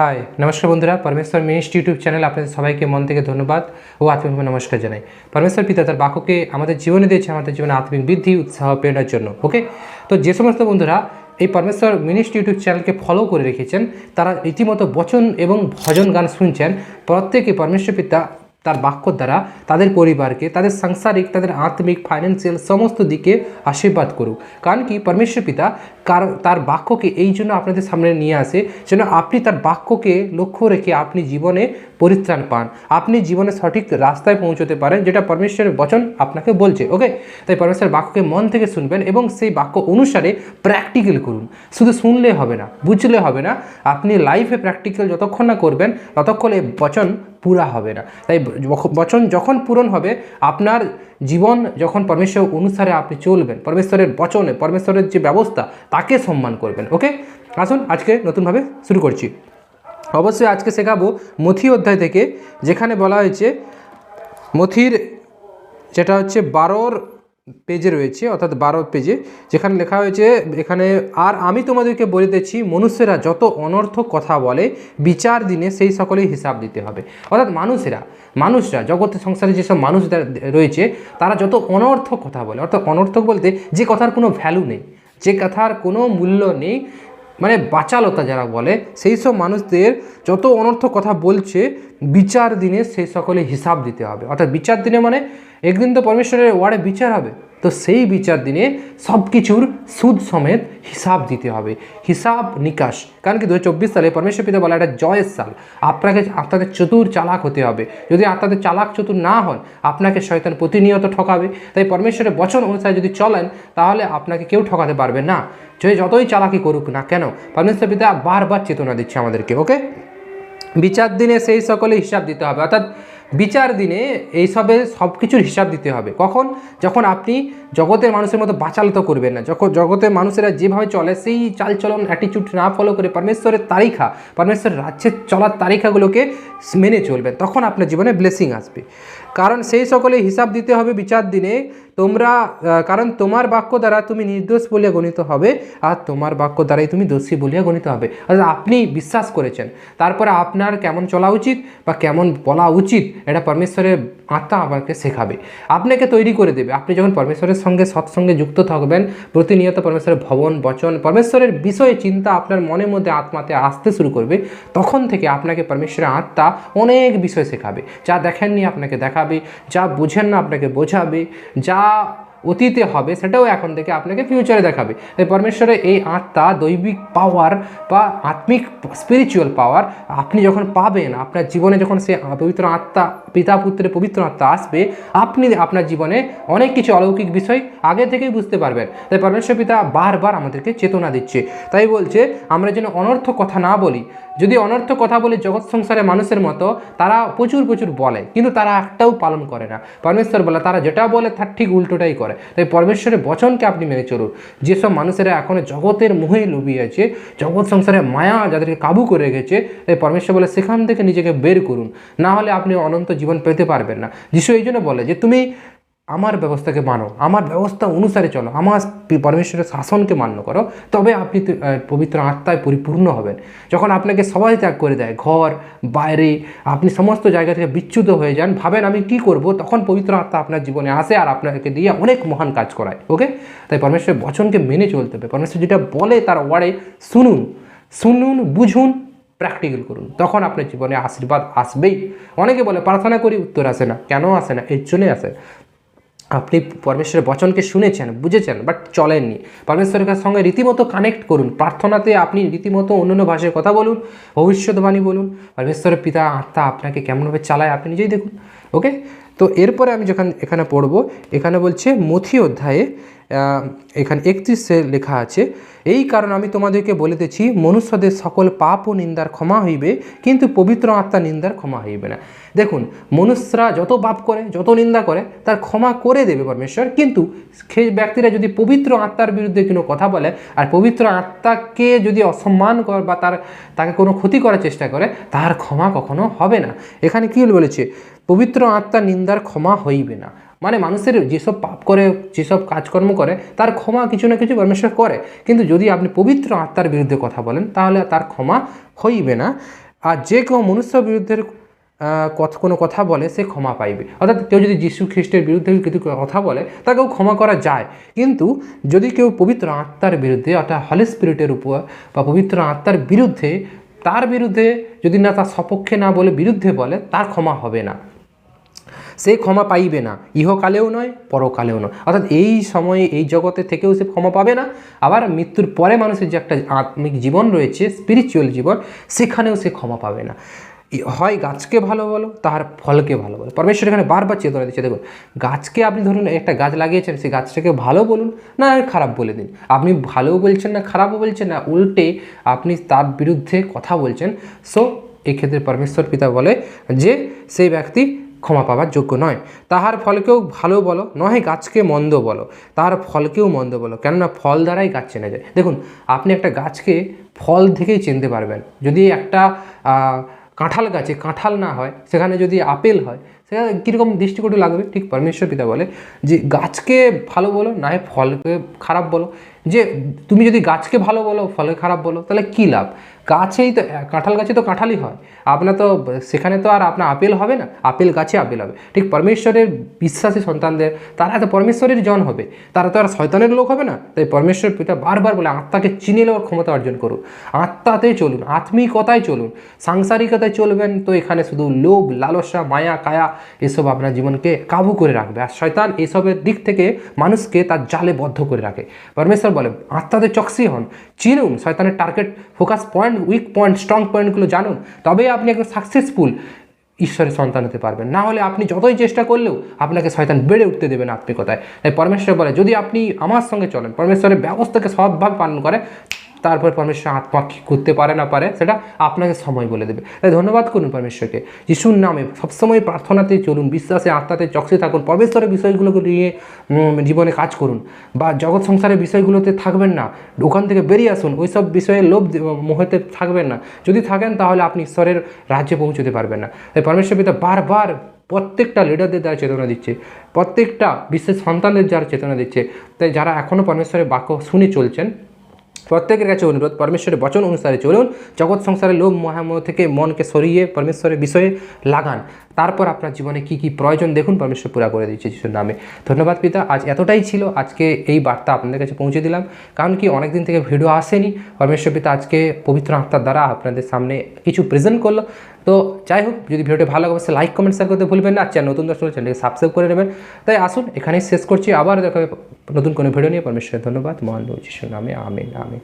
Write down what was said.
High নমস্কার বন্ধুরা পরমেশ্বর মিনিস্ট ইউটিউব চ্যানেল আপনাদের সবাইকে মন থেকে ধন্যবাদ ও আত্মিক নমস্কার জানাই। পরমেশ্বর পিতা তার বাক্যকে আমাদের জীবনে দিয়েছে, আমাদের জীবনে আত্মিক বৃদ্ধি, উৎসাহ, প্রেরণার জন্য, ওকে? তো যে সমস্ত বন্ধুরা এই পরমেশ্বর মিনিস্ট ইউটিউব চ্যানেলকে ফলো করে রেখেছেন, তারা রীতিমতো বচন এবং ভজন গান শুনছেন। প্রত্যেকে পরমেশ্বর পিতা তার বাক্য দ্বারা তাদের পরিবারকে, তাদের সাংসারিক, তাদের আত্মিক ফাইন্যান্সিয়াল সমস্ত দিকে আশীর্বাদ করুক। কারণ কি? পরমেশ্বর পিতা কার, তার বাক্যকে এই জন্য আপনাদের সামনে নিয়ে আসে যেন আপনি তার বাক্যকে লক্ষ্য রেখে আপনি জীবনে পরিত্রাণ পান। আপনি জীবনে সঠিক রাস্তায় পৌঁছতে পারেন, যেটা পরমেশ্বরের বচন আপনাকে বলছে, ওকে? তাই পরমেশ্বরের বাক্যকে মন থেকে শুনবেন এবং সেই বাক্য অনুসারে প্র্যাকটিক্যাল করুন। শুধু শুনলে হবে না, বুঝলে হবে না। আপনি লাইফে প্র্যাকটিক্যাল যতক্ষণ না করবেন, ততক্ষণ এই বচন পুরা হবে না। তাই বচন যখন পূরণ হবে, আপনার জীবন যখন পরমেশ্বর অনুসারে আপনি চলবেন, পরমেশ্বরের বচনে, পরমেশ্বরের যে ব্যবস্থা, তাকে সম্মান করবেন, ওকে? আসুন, আজকে নতুনভাবে শুরু করছি। অবশ্যই আজকে শেখাবো মথি অধ্যায় থেকে, যেখানে বলা হয়েছে, মথির যেটা হচ্ছে বারোর পেজে রয়েছে, অর্থাৎ বারো পেজে, যেখানে লেখা হয়েছে, এখানে, আর আমি তোমাদেরকে বলিতেছি মনুষ্যরা যত অনর্থক কথা বলে, বিচার দিনে সেই সকলেই হিসাব দিতে হবে। অর্থাৎ মানুষেরা, মানুষরা, জগতে সংসারে যেসব মানুষ রয়েছে, তারা যত অনর্থক কথা বলে, অর্থাৎ অনর্থক বলতে যে কথার কোনো ভ্যালু নেই, যে কথার কোনো মূল্য নেই মানে বাচালতা যারা বলে, সেই সব মানুষদের যত অনর্থ কথা বলছে, বিচার দিনে সেই সকলে হিসাব দিতে হবে। অর্থাৎ বিচার দিনে মানে একদিন তো পরমেশ্বরের ওয়ার্ডে বিচার হবে। তো সেই বিচার দিনে সব কিছুর সুদ সমেত হিসাব দিতে হবে। হিসাব নিকাশ। কারণ কি দু হাজার চব্বিশ সালে পরমেশ্বর পিতা বলা একটা জয়ের সাল। আপনাকে, আপনাদের চতুর চালাক হতে হবে। যদি আপনাদের চালাক চতুর না হন, আপনাকে শয়তান প্রতিনিয়ত ঠকাবে। তাই পরমেশ্বরের বচন অনুসারে যদি চলেন, তাহলে আপনাকে কেউ ঠকাতে পারবে না। যে যতই চালাকি করুক না কেন, পরমেশ্বর পিতা বারবার চেতনা দিচ্ছে আমাদেরকে, ওকে? বিচার দিনে সেই সকলে হিসাব দিতে হবে। অর্থাৎ বিচার দিনে এইসবে সব কিছুর হিসাব দিতে হবে। কখন? যখন আপনি জগতের মানুষের মতো বাচালতা করবেন না। যখন জগতের মানুষেরা যেভাবে চলে, সেই চালচলন অ্যাটিচিউড না ফলো করে পরমেশ্বরের তারিখা, পরমেশ্বরের রাজ্যের চলার তারিখাগুলোকে মেনে চলবেন। তখন আপনার জীবনে ব্লেসিং আসবে। কারণ সেই সকলে হিসাব দিতে হবে বিচার দিনে। তোমরা কারণ তোমার বাক্য দ্বারা তুমি নির্দোষ বলিয়া গণিত হবে, আর তোমার বাক্য দ্বারাই তুমি দোষী বলিয়া গণিত হবে। অর্থাৎ আপনি বিশ্বাস করেছেন। তারপরে আপনার কেমন চলা উচিত বা কেমন বলা উচিত, এটা পরমেশ্বরের আত্মা আমাকে শেখাবে। আপনাকে তৈরি করে দেবে। আপনি যখন পরমেশ্বরের সঙ্গে সৎসঙ্গে যুক্ত থাকবেন, প্রতিনিয়ত পরমেশ্বরের ভবন, বচন, পরমেশ্বরের বিষয়ে চিন্তা আপনার মনের মধ্যে আত্মাতে আসতে শুরু করবে, তখন থেকে আপনাকে পরমেশ্বরের আত্মা অনেক বিষয় শেখাবে। যা দেখেননি আপনাকে দেখাবে যা বুঝেন না আপনাকে বোঝাবে যা অতীতে হবে, সেটাও এখন থেকে আপনাকে ফিউচারে দেখাবে। তাই পরমেশ্বরের এই আত্মা, দৈবিক পাওয়ার বা আত্মিক স্পিরিচুয়াল পাওয়ার আপনি যখন পাবেন, আপনার জীবনে যখন সে পবিত্র আত্মা, পিতা পুত্রের পবিত্র আত্মা আসবে, আপনি আপনার জীবনে অনেক কিছু অলৌকিক বিষয় আগে থেকেই বুঝতে পারবেন। তাই পরমেশ্বর পিতা বারবার আমাদেরকে চেতনা দিচ্ছে। তাই বলছে, আমরা যেন অনর্থ কথা না বলি। যদি অনর্থ কথা বলি জগৎ সংসারে মানুষের মতো, তারা প্রচুর প্রচুর বলে, কিন্তু তারা একটাও পালন করে না। পরমেশ্বর বলে, তারা যেটা বলে, তার ঠিক উল্টোটাই করে। তাই পরমেশ্বরের বচনকে আপনি মেনে চলুন। যেসব মানুষেরা এখন জগতের মোহে লুবিয়ে আছে, জগৎ সংসারে মায়া যাদেরকে কাবু করে রেখেছে, তাই পরমেশ্বর বলে সেখান থেকে নিজেকে বের করুন। না হলে আপনি অনন্ত জীবন পেতে পারবেন না। যিশু এই জন্য বলে যে, তুমি আমার ব্যবস্থাকে মানো, আমার ব্যবস্থা অনুসারে চলো, আমার পরমেশ্বরের শাসনকে মান্য করো, তবে আপনি পবিত্র আত্মায় পরিপূর্ণ হবেন। যখন আপনাকে সবাই ত্যাগ করে দেয়, ঘর, বাইরে, আপনি সমস্ত জায়গা থেকে বিচ্যুত হয়ে যান, ভাবেন আমি কি করব, তখন পবিত্র আত্মা আপনার জীবনে আসে আর আপনাকে দিয়ে অনেক মহান কাজ করায় ওকে তাই পরমেশ্বরের বচনকে মেনে চলতে হবে। পরমেশ্বর যেটা বলে তার ওয়ার্ডে শুনুন শুনুন, বুঝুন প্র্যাকটিক্যাল করুন। তখন আপনার জীবনে আশীর্বাদ আসবেই। অনেকে বলে, প্রার্থনা করি, উত্তর আসে না। কেন আসে না? এর জন্যই আসে। আপনি পরমেশ্বরের বচনকে শুনেছেন, বুঝেছেন বাট চলেননি। পরমেশ্বরের সঙ্গে রীতিমতো কানেক্ট করুন। প্রার্থনাতে আপনি রীতিমতো অন্যান্য ভাষায় কথা বলুন, ভবিষ্যৎবাণী বলুন। পরমেশ্বরের পিতা, আত্মা আপনাকে কেমনভাবে চালায় আপনি নিজেই দেখুন ওকে তো এরপরে আমি যখন এখানে পড়ব, এখানে বলছে মথি অধ্যায়ে এখানে একত্রিশে লেখা আছে, এই কারণ আমি তোমাদেরকে বলিতেছি মনুষ্যদের সকল পাপ ও নিন্দার ক্ষমা হইবে, কিন্তু পবিত্র আত্মা নিন্দার ক্ষমা হইবে না। দেখুন, মনুষ্যরা যত পাপ করে, যত নিন্দা করে, তার ক্ষমা করে দেবে পরমেশ্বর, কিন্তু সেই ব্যক্তিরা যদি পবিত্র আত্মার বিরুদ্ধে কোনো কথা বলে, আর পবিত্র আত্মাকে যদি অসম্মান করে বা তার তাকে কোনো ক্ষতি করার চেষ্টা করে, তার ক্ষমা কখনো হবে না। এখানে কি বলেছে? পবিত্র আত্মা নিন্দার ক্ষমা হইবে না। মানে মানুষের যেসব পাপ করে, যেসব কাজকর্ম করে, তার ক্ষমা কিছু না কিছু পরমেশ্বর করে। কিন্তু যদি আপনি পবিত্র আত্মার বিরুদ্ধে কথা বলেন, তাহলে তার ক্ষমা হইবে না। আর যে কেউ মনুষ্য বিরুদ্ধে কোনো কথা বলে, সে ক্ষমা পাইবে। অর্থাৎ কেউ যদি যীশু খ্রিস্টের বিরুদ্ধে কিছু কথা বলে, তাকেও ক্ষমা করা যায়। কিন্তু যদি কেউ পবিত্র আত্মার বিরুদ্ধে, অর্থাৎ হলি স্পিরিটের উপর বা পবিত্র আত্মার বিরুদ্ধে, তার বিরুদ্ধে যদি না তার সপক্ষে না বলে, বিরুদ্ধে বলে, তার ক্ষমা হবে না। সে ক্ষমা পাইবে না। ইহকালেও নয়, পরকালেও নয়। অর্থাৎ এই সময়ে, এই জগতে থেকেও সে ক্ষমা পাবে না। আবার মৃত্যুর পরে মানুষের যে একটা আত্মিক জীবন রয়েছে স্পিরিচুয়াল জীবন, সেখানেও সে ক্ষমা পাবে না। হয় গাছকে ভালো বলো তার ফলকে ভালো বলো। পরমেশ্বর এখানে বারবার চেতনা দিচ্ছে। দেখুন, গাছকে আপনি ধরুন, একটা গাছ লাগিয়েছেন সেই গাছটাকে ভালো বলুন, না খারাপ বলে দিন। আপনি ভালোও বলছেন না, খারাপও বলছেন না, উল্টে আপনি তার বিরুদ্ধে কথা বলছেন। সো এক্ষেত্রে পরমেশ্বর পিতা বলে যে, সেই ব্যক্তি ক্ষমা পাবার যোগ্য নয়। তাহার ফলকেও ভালো বলো, নহে গাছকে মন্দ বলো। তাহার ফলকেও মন্দ বলো, কেননা ফল দ্বারাই গাছ চেনা যায়। দেখুন, আপনি একটা গাছকে ফল থেকেই চিনতে পারবেন। যদি একটা কাঁঠাল গাছে কাঁঠাল না হয়, সেখানে যদি আপেল হয় সেখানে কীরকম দৃষ্টিকটু লাগবে? ঠিক পরমেশ্বর পিতা বলে যে, গাছকে ভালো বলো, না ফলকে খারাপ বলো। যে, তুমি যদি গাছকে ভালো বলো, ফলকে খারাপ বলো, তাহলে কী লাভ? গাছেই তো, কাঁঠাল গাছে তো কাঁঠালই হয়। আপনার তো, সেখানে তো আর আপনার আপেল হবে না? আপেল গাছে আপেল হবে। ঠিক পরমেশ্বরের বিশ্বাসী সন্তানদের, তারা তো পরমেশ্বরের জন হবে। তারা তো আর শয়তানের লোক হবে না? তাই পরমেশ্বর পিতা বারবার বলে, আত্মাকে চিনে নেওয়ার ক্ষমতা অর্জন করুন আত্মাতেই চলুন, আত্মিকতায় চলুন। সাংসারিকতায় চলবেন তো এখানে শুধু লোভ, লালসা, মায়া, কায়া এসব আপনার জীবনকে কাবু করে রাখবে। আর শয়তান এসবের দিক থেকে মানুষকে তার জালে বদ্ধ করে রাখে। পরমেশ্বর বলে আত্মাদের চকসি হন। চিনুন, শয়তানের target focus point weak point strong পয়েন্টগুলো জানুন। তবেই আপনি একজন সাকসেসফুল ঈশ্বরের সন্তান হতে পারবেন। না হলে আপনি যতই চেষ্টা করলেও আপনাকে শয়তান বেড়ে উঠতে দেবে না আত্মিকতায়। তাই পরমেশ্বর বলে, যদি আপনি আমার সঙ্গে চলেন, পরমেশ্বরের ব্যবস্থাকে সৎভাবে পালন করে তারপর পরমেশ্বর আত্মা কী করতে পারে না পারে, সেটা আপনাকে সময় বলে দেবে। তাই ধন্যবাদ করুন পরমেশ্বরকে। যিশুর নামে সবসময় প্রার্থনাতে চলুন, বিশ্বাসে, আত্মাতে চকসে থাকুন পরমেশ্বরের বিষয়গুলোকে নিয়ে জীবনে কাজ করুন। বা জগৎ সংসারের বিষয়গুলোতে থাকবেন না, ওখান থেকে বেরিয়ে আসুন ওই সব বিষয়ে লোভ মোহেতে থাকবেন না। যদি থাকেন তাহলে আপনি ঈশ্বরের রাজ্যে পৌঁছতে পারবেন না। তাই পরমেশ্বর পিতা বারবার প্রত্যেকটা লিডারদের দ্বারা চেতনা দিচ্ছে, প্রত্যেকটা বিশেষ সন্তানদের যারা চেতনা দিচ্ছে। তাই যারা এখনও পরমেশ্বরের বাক্য শুনে চলছেন প্রত্যেকের কাছে অনুরোধ, পরমেশ্বরের বচন অনুসারে চলুন, জগৎ সংসারের লোভ, মহামোহ থেকে মনকে সরিয়ে পরমেশ্বরের বিষয়ে লাগান। তারপর আপনার জীবনে কি কি প্রয়োজন দেখুন, পরমেশ্বর পুরা করে দিচ্ছে যিশুর নামে। ধন্যবাদ পিতা, আজ এতটাই ছিল, আজকে এই বার্তা আপনাদের কাছে পৌঁছে দিলাম। কারণ কি অনেক দিন থেকে ভিডিও আসেনি। পরমেশ্বর পিতা আজকে পবিত্র আত্মার দ্বারা আপনাদের সামনে কিছু প্রেজেন্ট করল। তো যাই হোক, যদি ভিডিওটি ভালো লাগে, অবশ্যই লাইক কমেন্ট শেয়ার করতে ভুলবেন না। আর নতুন দর্শক চ্যানেলকে সাবস্ক্রাইব করে নেবেন। তাই আসুন, এখানেই শেষ করছি। আবার দেখাবে নতুন কোনো ভিডিও নিয়ে। পরমেশ্বরের ধন্যবাদ। মহান নামে আমিন আমিন।